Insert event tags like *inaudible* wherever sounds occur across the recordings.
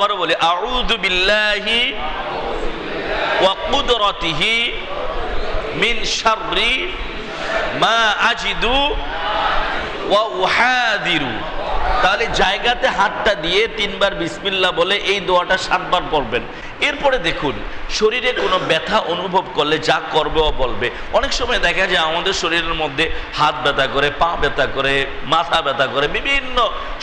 আবারও বলি, আউযু বিল্লাহি ওয়া কুদরতিহি মিন শাররি মা আজিদু ওয়া উহাদিরু। তাহলে জায়গাতে হাতটা দিয়ে তিনবার বিসমিল্লা বলে এই দোয়াটা সাতবার পড়বেন। এরপরে দেখুন, শরীরে কোনো ব্যথা অনুভব করলে যা করবে ও বলবে। অনেক সময় দেখা যায় আমাদের শরীরের মধ্যে হাত ব্যথা করে, পা ব্যথা করে, মাথা ব্যথা করে, বিভিন্ন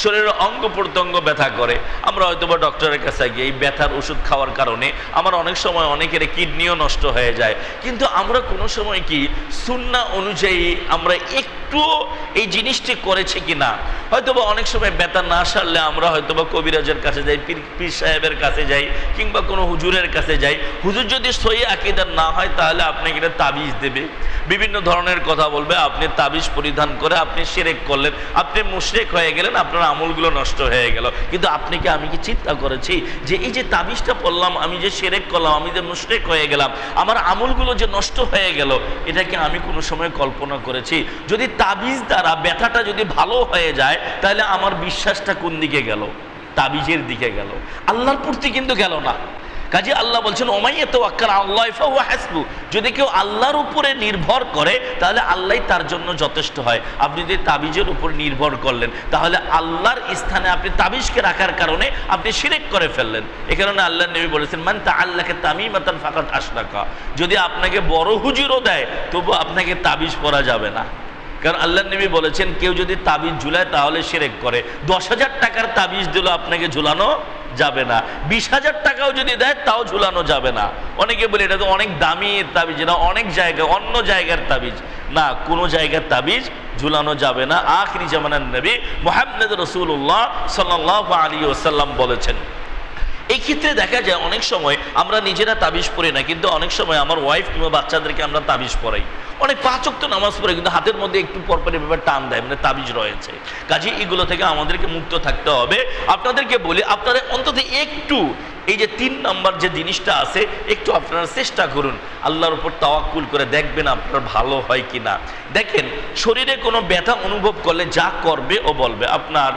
শরীরের অঙ্গ প্রত্যঙ্গ ব্যথা করে। আমরা হয়তো বা ডক্টরের কাছে গিয়ে এই ব্যথার ওষুধ খাওয়ার কারণে আমার অনেক সময় অনেকের কিডনিও নষ্ট হয়ে যায়। কিন্তু আমরা কোনো সময় কি সুন্না অনুযায়ী আমরা একটুও এই জিনিসটি করেছি কি না হয়তো বা অনেক সময় ব্যথা না সারলে আমরা হয়তো বা কবিরাজের কাছে যাই পীর পীর সাহেবের কাছে যাই, কিংবা কোনো হুজুরের কাছে যাই। হুজুর যদি সই আকিদার না হয়, তাহলে আপনাকে এটা তাবিজ দেবে। বিভিন্ন ধরনের কথা বলবে, আপনি তাবিজ পরিধান করে আপনি সেরেক করলেন। আপনি মুশরেক হয়ে গেলেন, আপনার আমলগুলো নষ্ট হয়ে গেল। কিন্তু আপনি কি, আমি কি চিন্তা করেছি যে এই যে তাবিজটা পড়লাম, আমি যে সেরেক করলাম, আমি যে মুশরেক হয়ে গেলাম, আমার আমলগুলো যে নষ্ট হয়ে গেল, এটাকে আমি কোনো সময় কল্পনা করেছি। যদি তাবিজ দ্বারা ব্যথাটা যদি ভালো হয়ে যায়, তাহলে আমার বিশ্বাসটা কোন দিকে গেল? তাবিজের দিকে গেল। আল্লাহর প্রতি কিন্তু গেল না। কাজে আল্লাহ বলছেন ওমাইয়া তো আক্কার আল্লাহ হাসবু। যদি কেউ আল্লাহর উপরে নির্ভর করে, তাহলে আল্লাহ তার জন্য যথেষ্ট হয়। আপনি যদি তাবিজের উপর নির্ভর করলেন, তাহলে আল্লাহর স্থানে আপনি তাবিজকে রাখার কারণে আপনি শিরেক করে ফেললেন। এ কারণে আল্লাহ নবী বলেছেন, মান তা আল্লাহকে তামিমাতান ফাকাত আশরাকা। যদি আপনাকে বড় হুজুরও দেয় তবু আপনাকে তাবিজ পরা যাবে না। কারণ আল্লাহ নবী বলেছেন, কেউ যদি তাবিজ ঝুলায় তাহলে সেরেক করে। দশ হাজার টাকার তাবিজ দিল আপনাকে ঝুলানো যাবে না। বিশ হাজার টাকাও যদি দেয়, তাও ঝুলানো যাবে না। অনেকে বলে, এটা তো অনেক দামি তাবিজ না অনেক জায়গায় অন্য জায়গার তাবিজ। না, কোনো জায়গার তাবিজ ঝুলানো যাবে না। আখরি জামানার নবী মোহাম্মদ রসুল্লাহ সাল্লাহ আলী ওসাল্লাম বলেছেন। এই ক্ষেত্রে দেখা যায় অনেক সময় আমরা নিজেরা তাবিজ পড়ি না, কিন্তু অনেক সময় আমার ওয়াইফ কিংবা বাচ্চাদেরকে আমরা তাবিজ পড়াই অনেক পাঁচক্ত নামাজ পড়ে, কিন্তু হাতের মধ্যে একটু পরপর এভাবে টান দেয় মানে তাবিজ রয়েছে। কাজে এগুলো থেকে আমাদেরকে মুক্ত থাকতে হবে। আপনাদেরকে বলি, আপনারা অন্তত একটু এই যে তিন নম্বর যে জিনিসটা আছে, একটু আপনারা চেষ্টা করুন, আল্লাহর উপর তাওয়াক্কুল করে দেখবেন আপনার ভালো হয় কি না দেখেন, শরীরে কোনো ব্যথা অনুভব করলে যা করবে ও বলবে। আপনার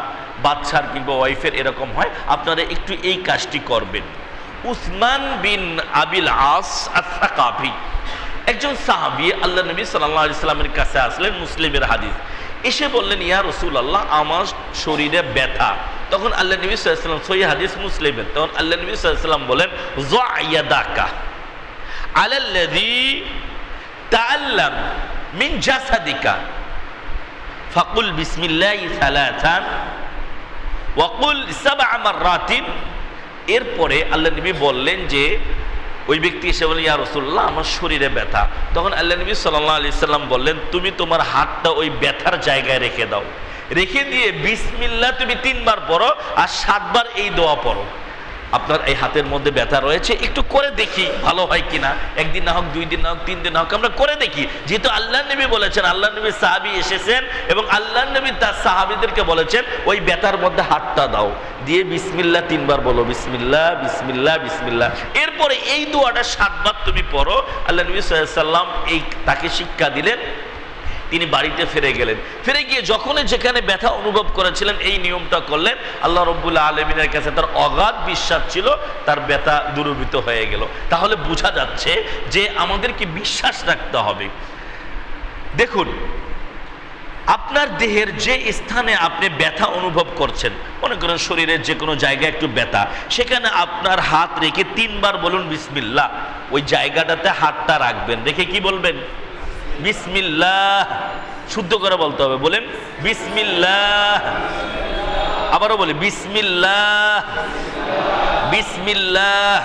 বাচ্চার কিংবা ওয়াইফের এরকম হয়, আপনারা একটু এই কাজটি করবেন। উসমান বিন আবিল আস আসাকাফি একজন সাহাবি, আল্লাহ নবী সাল্লাহ ইসলামের কাছে আসলেন মুসলিমের হাদিস। এসে বললেন, ইয়া রসুল আল্লাহ আমার শরীরে ব্যথা। তখন আল্লাহ নবী সাল্লাম সই হাদিস মুসলিমের, তখন আল্লাহ নবী সাল্লাম বলেন জাকা আলাল্লাযী তাআল্লাম মিন জাসাদিকা। ফাকুল বিসমিল্লাহি ওয়াকুল আমার এরপরে আল্লাহ নবী বললেন যে, ওই ব্যক্তি এসে বলেন ইয়া রসুল্লাহ আমার শরীরে ব্যথা। তখন আল্লাহ নবী সাল্লাহ আলি সাল্লাম বললেন, তুমি তোমার হাতটা ওই ব্যথার জায়গায় রেখে দাও। রেখে দিয়ে বিসমিল্লা তুমি তিনবার পড়ো আর সাতবার এই দোয়া পড়ো। আপনার এই হাতের মধ্যে ব্যথা রয়েছে, একটু করে দেখি ভালো হয় কিনা। একদিন না হোক, দুই দিন না হোক, তিন দিন না হোক, আমরা করে দেখি। যেহেতু আল্লাহ নবী বলেছেন আল্লাহ নবী সাহাবি এসেছেন এবং আল্লাহ নবী তার সাহাবিদেরকে বলেছেন, ওই ব্যথার মধ্যে হাতটা দাও। দিয়ে বিসমিল্লা তিনবার বলো বিসমিল্লা বিসমিল্লা বিসমিল্লা এরপরে এই দোয়াটা সাতবার তুমি পড়ো। আল্লাহ নবী সাল্লাম এই তাকে শিক্ষা দিলেন তিনি বাড়িতে ফিরে গেলেন। ফিরে গিয়ে যখনই যেখানে ব্যথা অনুভব করেছিলেন, এই নিয়মটা করলেন। আল্লাহ রব্বুল্লাহ আলমিনের কাছে তার অগাধ বিশ্বাস ছিল, তার ব্যথা দূরীভূত হয়ে গেল। তাহলে বোঝা যাচ্ছে যে আমাদেরকে বিশ্বাস রাখতে হবে। দেখুন, আপনার দেহের যে স্থানে আপনি ব্যথা অনুভব করছেন, মনে করেন শরীরের যে কোনো জায়গায় একটু ব্যথা, সেখানে আপনার হাত রেখে তিনবার বলুন বিসমিল্লা ওই জায়গাটাতে হাতটা রাখবেন। রেখে কি বলবেন? বিসমিল্লাহ। শুদ্ধ করে বলতে হবে, বলেন বিসমিল্লাহ। আবারও বলি, বিসমিল্লাহ। বিসমিল্লাহ।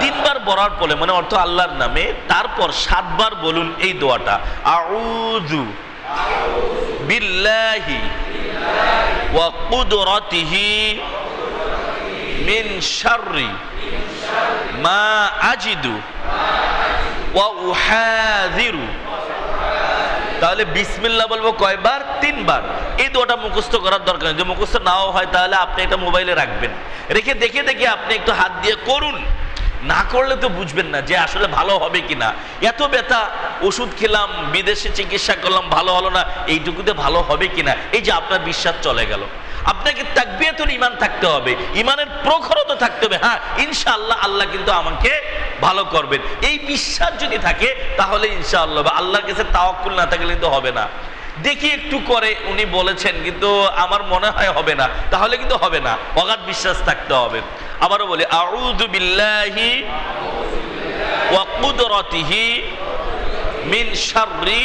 তিনবার বলার পরে মানে অর্থ আল্লাহর নামে, তারপর সাতবার বলুন এই দোয়াটা। আউযু বিল্লাহি ওয়া কুদরতিহি মিন শাররি মা আজিদু ওয়া উহাযিরু তাহলে বিসমিল্লাহ বলব কয়বার? তিনবার। এই দুটা মুখস্থ করার দরকার যদি মুখস্থ নাও হয় তাহলে আপনি এটা মোবাইলে রাখবেন। রেখে দেখে দেখে আপনি একটু হাত দিয়ে করুন। না করলে তো বুঝবেন না যে আসলে ভালো হবে কিনা। এত ব্যথা, ওষুধ খেলাম, বিদেশে চিকিৎসা করলাম, ভালো হলো না, এইটুকুতে ভালো হবে কিনা? এই যে আপনার বিশ্বাস চলে গেল। আপনাকে তাকবিয়াতুল ইমান থাকতে হবে। ইমানের প্রখরতা থাকতে হবে। হ্যাঁ ইনশাআল্লাহ আল্লাহ কিন্তু আমাকে ভালো করবেন। এই বিশ্বাস যদি থাকে, তাহলে ইনশাআল্লাহ আল্লাহর কাছে তাওয়াক্কুল না থাকলে কিন্তু হবে না। দেখি একটু করে উনি বলেছেন, কিন্তু আমার মনে হয় হবে না। তাহলে কিন্তু হবে না। অগাধ বিশ্বাস থাকতে হবে। আবারও বলি, আউযু বিল্লাহি ওয়া কুদরাতিহি মিন শাররি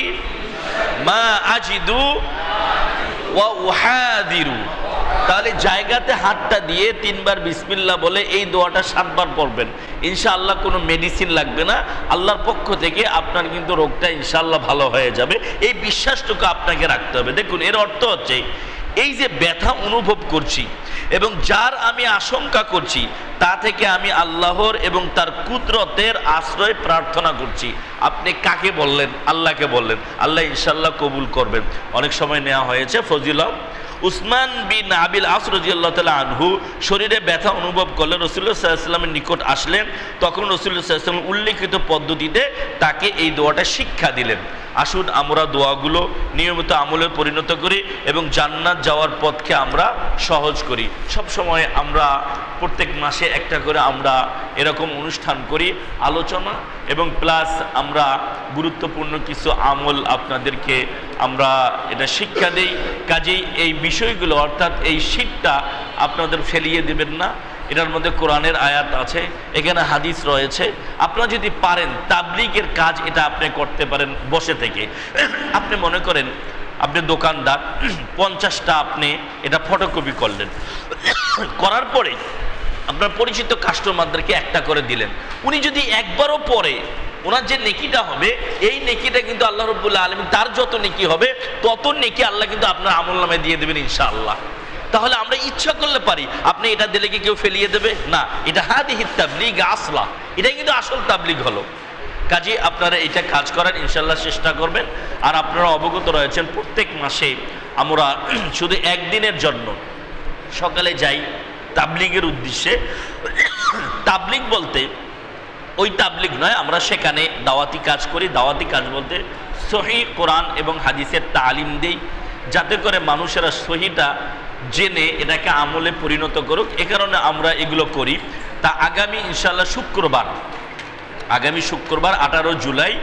মা আজিদু ওয়া উহাদিরু। তাহলে জায়গাতে হাতটা দিয়ে তিনবার বিসমিল্লাহ বলে এই দোয়াটা সাতবার পড়বেন। ইনশাআল্লাহ কোনো মেডিসিন লাগবে না। আল্লাহর পক্ষ থেকে আপনার কিন্তু রোগটা ইনশাআল্লাহ ভালো হয়ে যাবে। এই বিশ্বাসটুকু আপনাকে রাখতে হবে। দেখুন, এর অর্থ হচ্ছে, এই যে ব্যথা অনুভব করছি এবং যার আমি আশঙ্কা করছি, তা থেকে আমি আল্লাহর এবং তার কুদরতের আশ্রয় প্রার্থনা করছি। আপনি কাকে বললেন? আল্লাহকে বললেন। আল্লাহ ইনশাল্লাহ কবুল করবেন। অনেক সময় নেওয়া হয়েছে, ফজিলত। উসমান বিন আবিল আসরজিয়াল্লাহ তালা আনহু শরীরে ব্যথা অনুভব করলে রসুল্লাহ সাল্লামের নিকট আসলেন। তখন রসুল্লাহ সাল্লাম উল্লেখিত পদ্ধতিতে তাকে এই দোয়াটা শিক্ষা দিলেন। আসুন আমরা দোয়াগুলো নিয়মিত আমলে পরিণত করি এবং জান্নাত যাওয়ার পথকে আমরা সহজ করি। সব সময় আমরা প্রত্যেক মাসে একটা করে আমরা এরকম অনুষ্ঠান করি, আলোচনা এবং প্লাস আমরা গুরুত্বপূর্ণ কিছু আমল আপনাদেরকে আমরা এটা শিক্ষা দেই। কাজেই এই বিষয়গুলো, অর্থাৎ এই শীতটা আপনাদের ফেলিয়ে দেবেন না। এটার মধ্যে কোরআনের আয়াত আছে, এখানে হাদিস রয়েছে। আপনারা যদি পারেন, তাবলিগের কাজ এটা আপনি করতে পারেন বসে থেকে। আপনি মনে করেন, আপনি দোকানদার, পঞ্চাশটা আপনি এটা ফটোকপি করলেন। করার পরে আপনার পরিচিত কাস্টমারদেরকে একটা করে দিলেন। উনি যদি একবারও পরে ওনার যে নেকিটা হবে, এই নেকিটা কিন্তু আল্লাহ রব্বুল্লাহ আলমী তার যত নেকি হবে, তত নেকি আল্লাহ কিন্তু আপনার আমল নামে দিয়ে দেবেন ইনশাআল্লাহ। তাহলে আমরা ইচ্ছা করলে পারি, আপনি এটা দিলে কি কেউ ফেলিয়ে দেবে? না, এটা হাদিহি তাবলিগ আসলা, এটাই কিন্তু আসল তাবলিগ হলো। কাজে আপনারা এটা কাজ করার ইনশাল্লাহ চেষ্টা করবেন, আর আপনারা অবগত রয়েছেন, প্রত্যেক মাসে আমরা *clears throat* শুধু একদিনের জন্য সকালে যাই, তাবলিগের উদ্দেশ্যে। *clears throat* তাবলিগ বলতে ওই তাবলিগ নয়, আমরা সেখানে দাওয়াতি কাজ করি। দাওয়াতি কাজ বলতে সহি কোরআন এবং হাদিসের তালিম দেই, যাতে করে মানুষেরা সহিটা জেনে এটাকে আমলে পরিণত করুক। এ কারণে আমরা এগুলো করি। তা আগামী ইনশাল্লাহ শুক্রবার, আগামী শুক্রবার আঠারো জুলাই,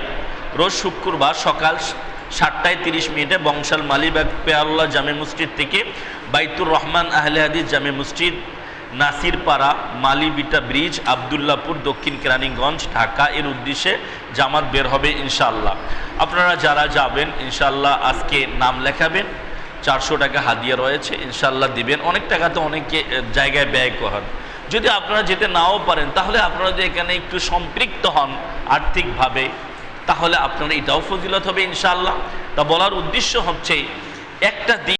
রোজ শুক্রবার সকাল সাতটায় তিরিশ মিনিটে বংশাল মালিবাগ পেয়ারুল্লাহ জামে মসজিদ থেকে বাইতুর রহমান আহলে হাদিস জামে মসজিদ নাসিরপাড়া, মালিবিটা ব্রিজ আবদুল্লাপুর দক্ষিণ কেরানীগঞ্জ, ঢাকা। এর উদ্দেশ্যে জামাত বের হবে ইনশাল্লাহ আপনারা যারা যাবেন ইনশাল্লাহ আজকে নাম লেখাবেন, চারশো টাকা হাদিয়া রয়েছে ইনশাল্লাহ দিবেন। অনেক টাকা তো অনেকে জায়গায় ব্যয় করেন। যদি আপনারা যেতে নাও পারেন, তাহলে আপনারা যদি এখানে একটু সম্পৃক্ত হন আর্থিকভাবে, তাহলে আপনারা এটাও ফজিলত হবে ইনশাল্লাহ তা বলার উদ্দেশ্য হচ্ছে, একটা দিন